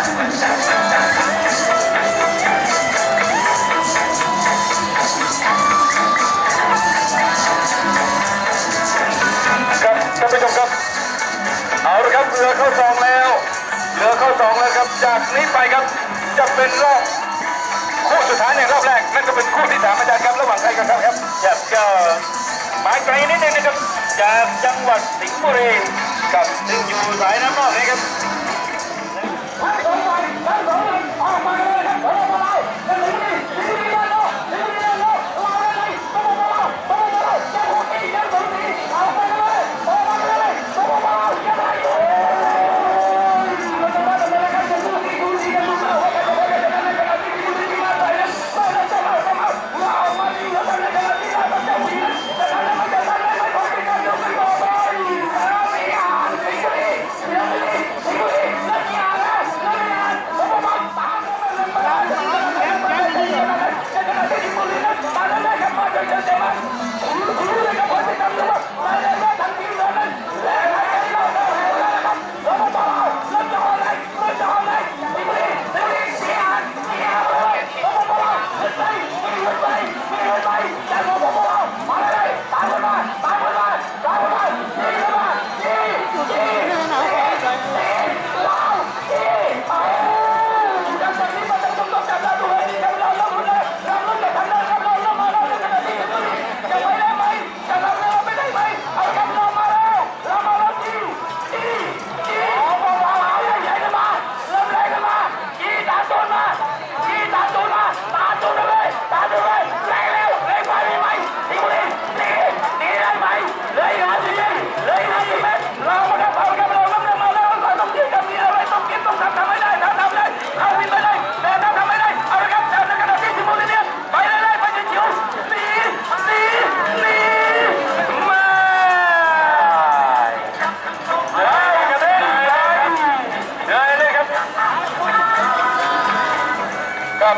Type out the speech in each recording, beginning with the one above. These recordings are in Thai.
ครับท่กับ เอาละครับเรือเข้าสองแล้วเรือเข้าสองแล้วครับ จากนี้ไปครับจะเป็นรอบคู่สุดท้ายในรอบแรก นั่นก็เป็นคู่ที่สามอาจารย์ครับระหว่างใครกันครครับครับก็หมายไกลนิดนึงนะครับจากจังหวัดสิงห์บุรีกับซึ่งอยู่สายน้ำนอกนะครับ กับ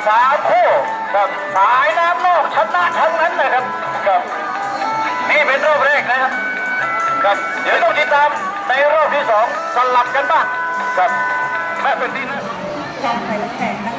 สามคู่กับสายน้ำนอกชนะทั้งนั้นนะครับกับนี่เป็นรอบแรกนะครับกับเดี๋ยวต้องติดตามในรอบที่สองสลับกันบ้างกับแม่เป็นดีนะการแข่งนะ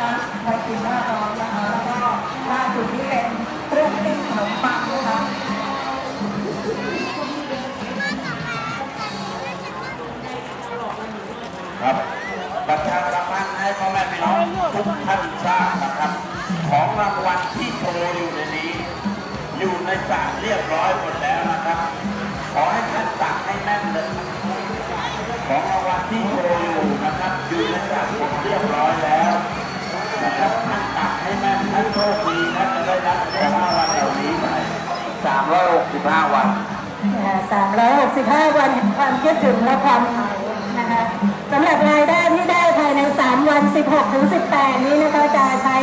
คดีท่านจะได้รับของราวัลเหล่านี้ไป365วัน365วันแห่งความคิดถึงและความหมายนะคะสำหรับรายได้ที่ได้ภายใน3วัน16ถึง18นี้นะคะจะใช้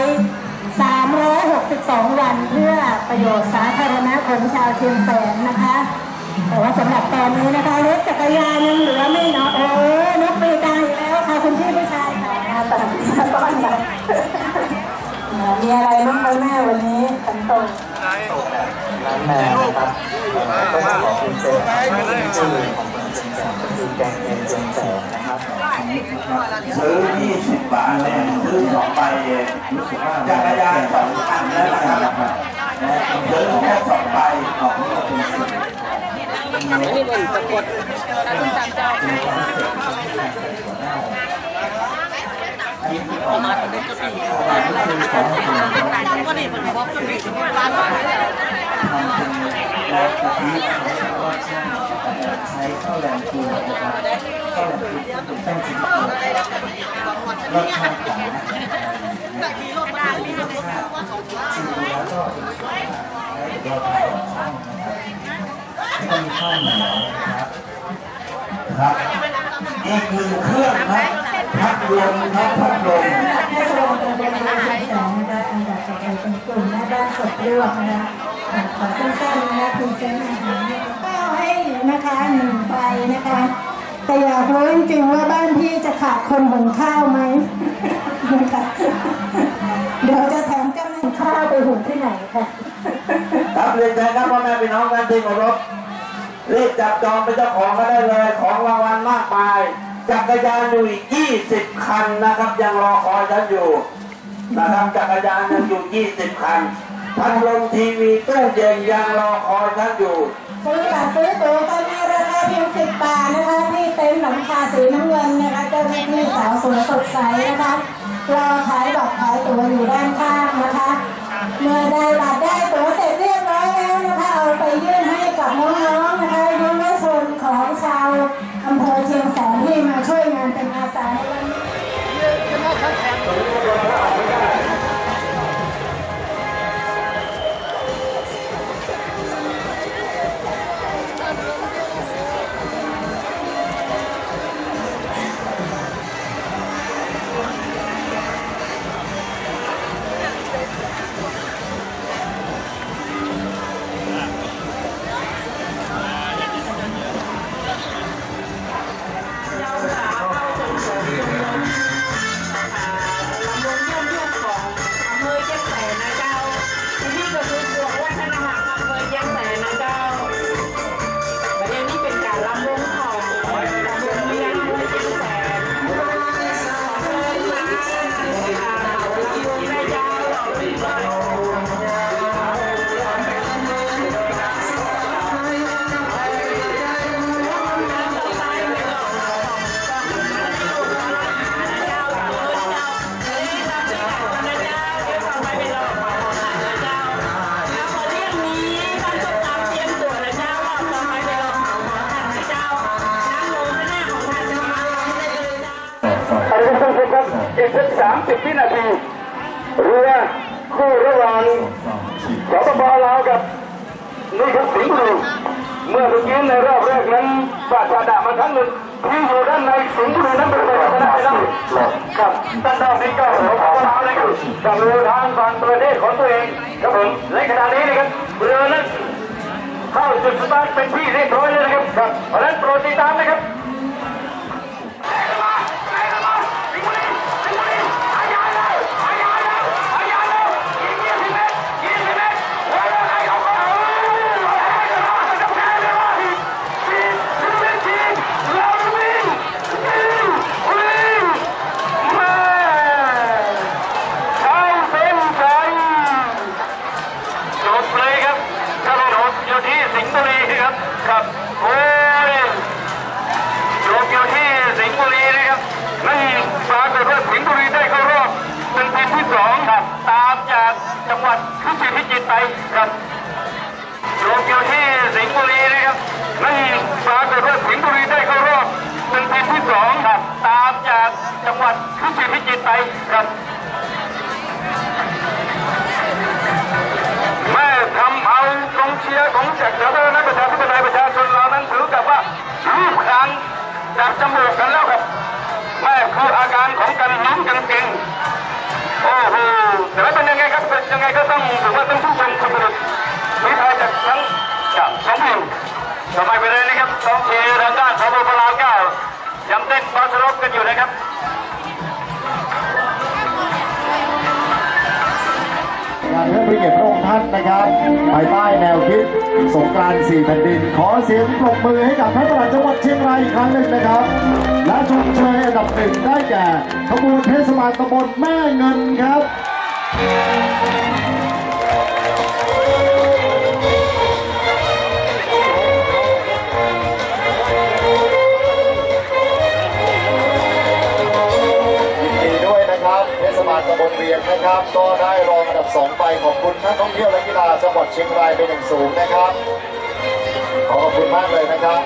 362วันเพื่อประโยชน์สาธารณะของชาวเชียงแสนนะคะ แต่ว่าสำหรับตอนนี้นะคะรถจักรยานยังเหลือไม่น้อยโอ้นกปีกาอยู่แล้วค่ะคุณพี่ผู้ชายค่ะตอนนี้ต้อนรับมีอะไรบ้างไหมแม่วันนี้ขันตรง ร้านแม่นะครับ ต้องขอบคุณเป็นชื่อของคนเชียงแสนก็คือแกงเย็นเชียงแสนนะครับซื้อ20บาทเนี่ยซื้อสองใบเองจักรยานสองคันแล้วนะครับซื้อแค่สองใบออกมาเป็นสิบก็ดีเหมือนบอกจะมีร้าน ทำเป็นรสกะทิแล้วก็ใช้ข้าวแรงคูนะครับข้าวแรงคูนเป็นแป้งชนิดเดียวรสชาติของอาหารมีรสชาติชิมดูแล้วก็รสชาตินะครับแล้วก็มีข้าวเหนียวนะครับครับอีกหนึ่งเครื่องครับพัดลมครับพัดลมเทศบาลตำบลนาแสงนะคะอันดับต่อไปเป็นกลุ่มหน้าด้านสดลวกนะคะ ขอสั้นๆนะคะคุณเซนอาหารก็ให้นะคะหนึ่งใบนะคะ แต่อยากรู้จริงๆว่าบ้านพี่จะขาดคนหุงข้าวไหมนะคะเดี๋ยวจะแถมเจ้าหน้าที่ข้าวไปหุงที่ไหนค่ะครับเรียนเชิญครับพ่อแม่พี่น้องท่านที่เคารพรีบจับจองเป็นเจ้าของก็ได้เลย ของรางวัลมากมายจักรยานอยู่อีก20 คันนะครับ ยังรอคอยท่านอยู่นะครับจักรยานยังอยู่ 20 คัน พัดลมทีวีตู้เย็นยังรอคอยท่านอยู่ ซื้อบัตรซื้อตั๋วก็ในราคาเพียงสิบบาทนะคะที่เต็นท์หลังคาสีน้ำที่สาวสวยสดใสนะคะรอขายบัตรขายตั๋วอยู่ด้านข้างนะคะ เมื่อได้บัตรได้ตั๋วเสร็จเรียบร้อยแล้วนะคะเอาไปยื่นให้กับน้องๆนะคะยุวชนของชาวอำเภอเชียงแสนที่มาช่วยงานเป็นอาสาในวันนี้ 30 วินาที เรือคู่ระหว่างสปปลาวกับนี่ครัสิงห์บุเมื่อเมื่อกี้ในรอบแรกนั้นบาดชาดามาทั้งหนึ่งที่อยู่ด้านในสิงห์บุนั้นเป็นไปได้ไหมครับด้านนอกนี้ก็ของลาวนะครับกับรือทางฝั่งประเทศของตัวเองครับผมในขณะนี้นะครับเรือนั้นเข้าจุดสตาร์ทเป็นที่เรียบร้อยเลยนะครับ เพราะฉะนั้นโปรดติดตามนะครับ พิจิตรไปครับจบอยู่ที่สิงห์บุรีนะครับนี่ปรากฏว่าสิงห์บุรีได้เข้ารอบเป็นทีมที่สองครับตามจากจังหวัดพิจิตรพิจิตรไปครับแม่ทำเอากองเชียร์ของจากสาธารณรัฐประชาธิปไตยประชาชนเรานั้นถือกับว่ารูปคางจากจมูกกันแล้วครับแม่คืออาการของการลุ้นกันเก่งโอ้โห แต่ว่าเป็นยังไงครับเป็นยังไงก็ต้องถือว่าต้องผู้ชมคนดุวิทยจากทั้งจากสองทีมทำไมไปเลยนะครับกองเชียร์ทางด้านสปปลาวเก้ายังเต้นบาสรบกันอยู่นะครับงานเพื่อเกียรติพระองค์ท่านนะครับภายใต้แนวคิดสงกรานต์สี่แผ่นดิน ขอเสียงปรบมือให้กับท่านประหลัดจังหวัดเชียงรายอีกครั้งหนึ่งนะครับ และชมเชยอันดับหนึ่งได้แก่ขบวนเทศบาลตำบลแม่เงินครับ ยินดีด้วยนะครับเทศบาลตำบลเวียงนะครับ ก็ได้รองอันดับสองไปขอบคุณนักท่องเที่ยวและกีฬาจังหวัดเชียงรายเป็นอย่างสูงนะครับ ขอขอบคุณมากเลยนะครับ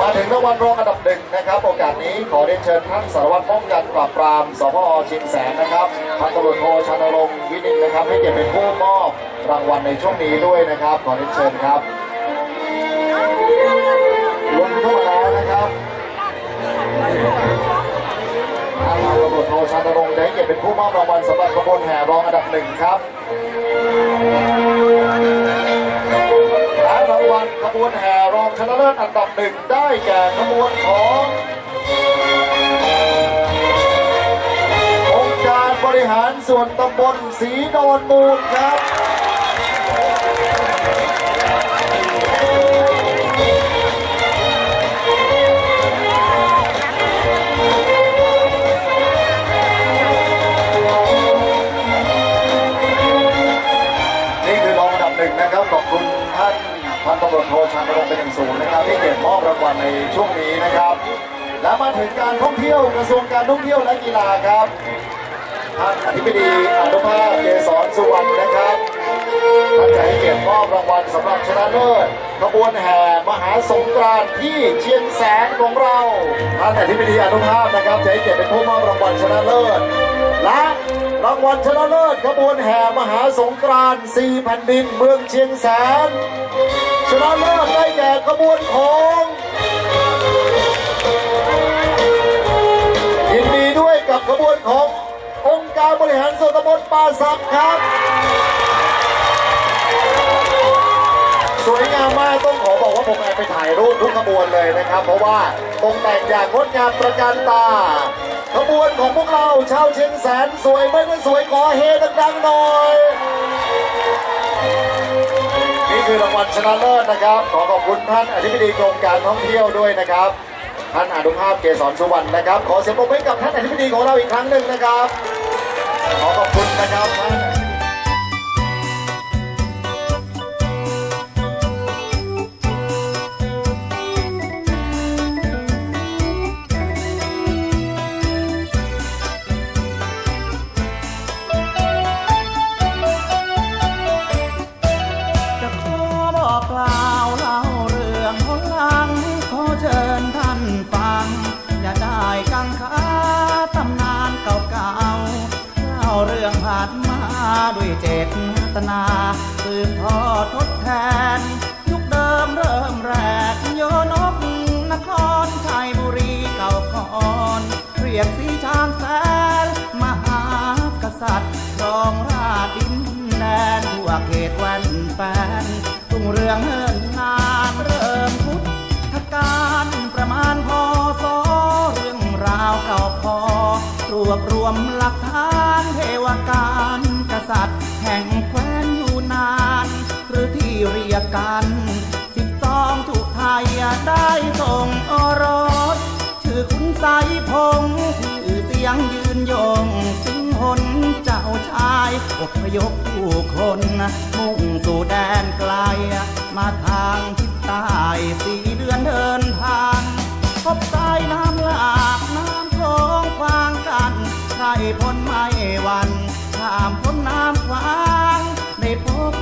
มาถึงรางวัลรองอันดับหนึ่งนะครับ โอกาสนี้ขอเรียนเชิญท่านสารวัตรป้องกันปราบปรามสพอเชียงแสนนะครับพันตำรวจโทชานรงค์วินิจนะครับ ให้เกียรติเป็นผู้มอบรางวัลในช่วงนี้ด้วยนะครับ ขอเรียนเชิญครับลงเข้ามาแล้วนะครับทางตำรวจโทชานรงค์ได้เกียรติเป็นผู้มอบรางวัลสำหรับขบวนแห่รองอันดับหนึ่งครับางวัลขบวนแห่รองชนะเลิศอันดับหนึ่งได้แก่ขบวนขององค์การบริหารส่วนตำบลศรีดอนมูลครับ พันตำรวจโทชานรงค์เป็นอย่างสูงนะครับนะครับที่เกียรติมอบรางวัลในช่วงนี้นะครับ และมาถึงการท่องเที่ยวกระทรวงการท่องเที่ยวและกีฬาครับท่านอธิบดีอนุภาพเกษรสุวรรณนะครับท่านจะให้เกียรติมอบรางวัลสำหรับชนะเลิศขบวนแห่มหาสงกรานต์ที่เชียงแสนของเราท่านอธิบดีอนุภาพนะครับจะให้เกียรติเป็นผู้มอบรางวัลชนะเลิศและรางวัลชนะเลิศขบวนแห่มหาสงกรานต์สี่แผ่นดินเมืองเชียงแสน ชนะเลิศได้แก่ขบวนของยินดีด้วยกับขบวนขององค์การบริหารส่วนตำบลป่าสักครับ สวยงามมากต้องขอบอกว่าผมแอบไปถ่ายรูปทุกขบวนเลยนะครับ เพราะว่าตรงแต่งอย่างงดงามประการตา ขบวนของพวกเราชาวเชียงแสนสวยไม่ได้สวยขอเฮดังๆหน่อย วัลชนะเลิศนะครับ ขอขอบคุณท่านอธิบดีกรมการท่องเที่ยวด้วยนะครับ ท่านอนุภาพเกษรสุวรรณนะครับ ขอเสียงปรบมือกับท่านอธิบดีของเราอีกครั้งหนึ่งนะครับ ขอขอบคุณนะครับท่าน เจตนาสืบทอดทดแทน ยุคเดิมเริ่มแรกโยนกนครชัยบุรีเก่าก่อนเรียกสีช้างแสนมหากษัตริย์รองราชดินแดนทั่วเขตแว่นแฟนรุ่งเรืองเฮินนานเริ่มพุทธกาลประมาณพศเรื่องราวเก่าพอรวบรวมหลักฐานเทวการกษัตริย์ แห่งแคว้นอยู่นาน หรือที่เรียกกันสิบสองทุกไทยได้ส่งอรสชื่อคุณสายพงษ์ชื่อเสียงยืนยงสิงหนเจ้าชายอพยพผู้คน มุ่งสู่แดนไกล มาทางทิศใต้สี่เดือนเดินทางพบสายน้ำหลากน้ำโขงควางกันใครพ้นไม่วันามพ้นน้ำควางได้พบ